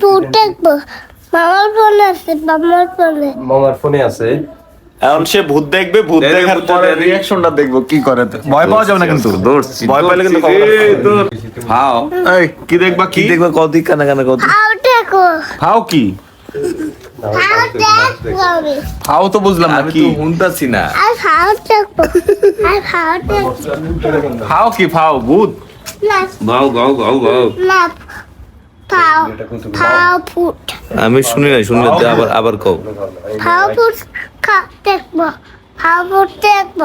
ভূত দেখব মামার ফোন আছে মামার ফোনে। মামার ফোনে আছে। এখন সে ভূত দেখবে ভূত দেখার পরে রিয়াকশনটা দেখব কি করে। ভয় পাওয়া যাবে না কিন্তু। ভয় পাইলে কিন্তু ধরছি, খবর এই আছে। তোর। হাও। এই কি দেখবা কি? দেখবা কানা কানা দেখো। কি? তো বুঝলাম না কি? শুনতাছি না। আর ফাও দেখব আর ফাও দেখব ফাও কি ফাও ভূত? না। গাও গাও গাও। না। আমি শুনি না শুনি না আবার আবার কও। ফাও দেখব। দেখব।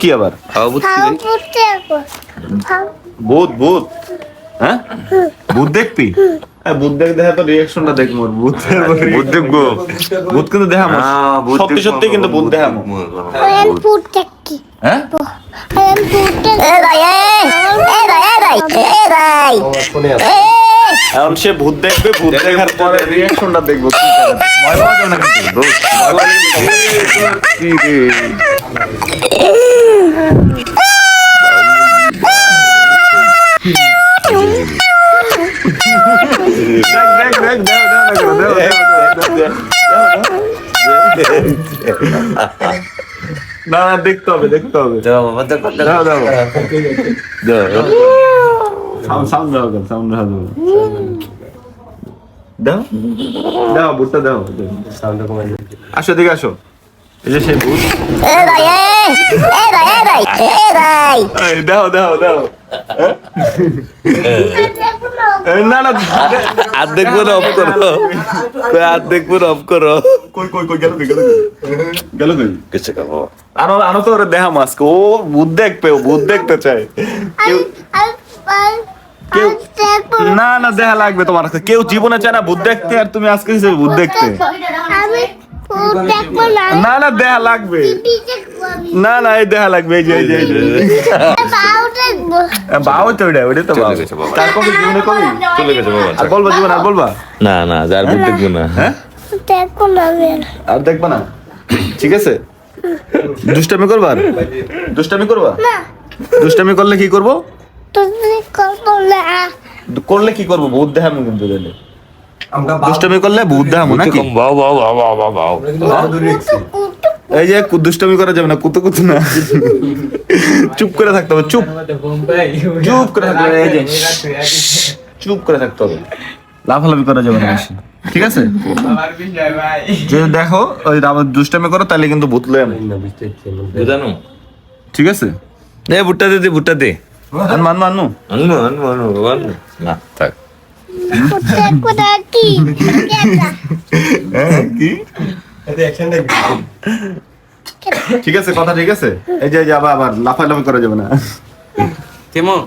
কি আবার? ফাও দেখব। ভূত ভূত। হ্যাঁ? ভূত দেখবি? হ্যাঁ ভূত দেখ দেখা তো রিয়াকশনটা দেখ মোর ভূত ভূত দেখব। ভূত কিন্তু দেখা মোর। সত্যি সত্যি কিন্তু ভূত দেখা মোর। দেখি হ্যাঁ? এখন সে ভূত দেখবে ভূত দেখার পরে রিয়াকশনটা দেখব কি করে। ভয় পাওয়া যাবে না কিন্তু দেখ দেখ দেখ দেখ দেখ দেখ দেখ দেখতে হবে দেখতে হবে। দাও বাবা দাও সাউন্ড সাউন্ড দাও সাউন্ড দাও দাও দাও বুটটা দাও। সাউন্ড আসো দিকে আসো। এই যে সেই ভূত। এই, দাও দাও দাও। এই, না না অর্ধেক পুরো অফ করো। কই অর্ধেক পুরো অফ করো। কই কই কই গেল কই গেল গেল কই? কিছু খাব আনো আনো তো ওরে দেখা মাস্ক। ও ভূত দেখবে ও ভূত দেখতে চায়। কেউ না না দেখা লাগবে তোমার কাছে। কেউ জীবনে চায় না ভূত দেখতে আর তুমি আজকে এসেছ ভূত দেখতে। না। না দেখা লাগবে। না না এই দেখা লাগবে এই যে এই যে এই যে ফাও দেখব। বাও তো ওটা ওটা তো বাও। তার কবে জীবনে কবে চলে গেছে বাবা। আর বলবা জীবন আর বলবা? না না যার ভূত দেখব না। হ্যাঁ? দেখব না আর। দেখবা না? ঠিক আছে? দুষ্টামি করবা দুষ্টামি করবা? দুষ্টামি করলে কি করব? করলে কি করব? ভূত দেখামু কিন্তু আমরা দুষ্টামি করলে ভূত দেখামু নাকি? এই যে দুষ্টামি করা যাবে না কুতু কুতু না। চুপ করে থাকতে হবে চুপ। চুপ করে থাকতে হবে এই যে চুপ করে থাকতে হবে লাফালাফি করা যাবে না বেশি ঠিক আছে যদি দেখো ওই আবার দুষ্টামি করো তাহলে কিন্তু ভূত লয়ে ঠিক আছে দে ভুট্টা দে দে ভুট্টা দে মানু থাক দেখব না কি হ্যাঁ কি এতে অ্যাকশনটা ঠিক আছে কথা ঠিক আছে? এই যে এই যে আবার আবার লাফালাফি করা যাবে না। কেমন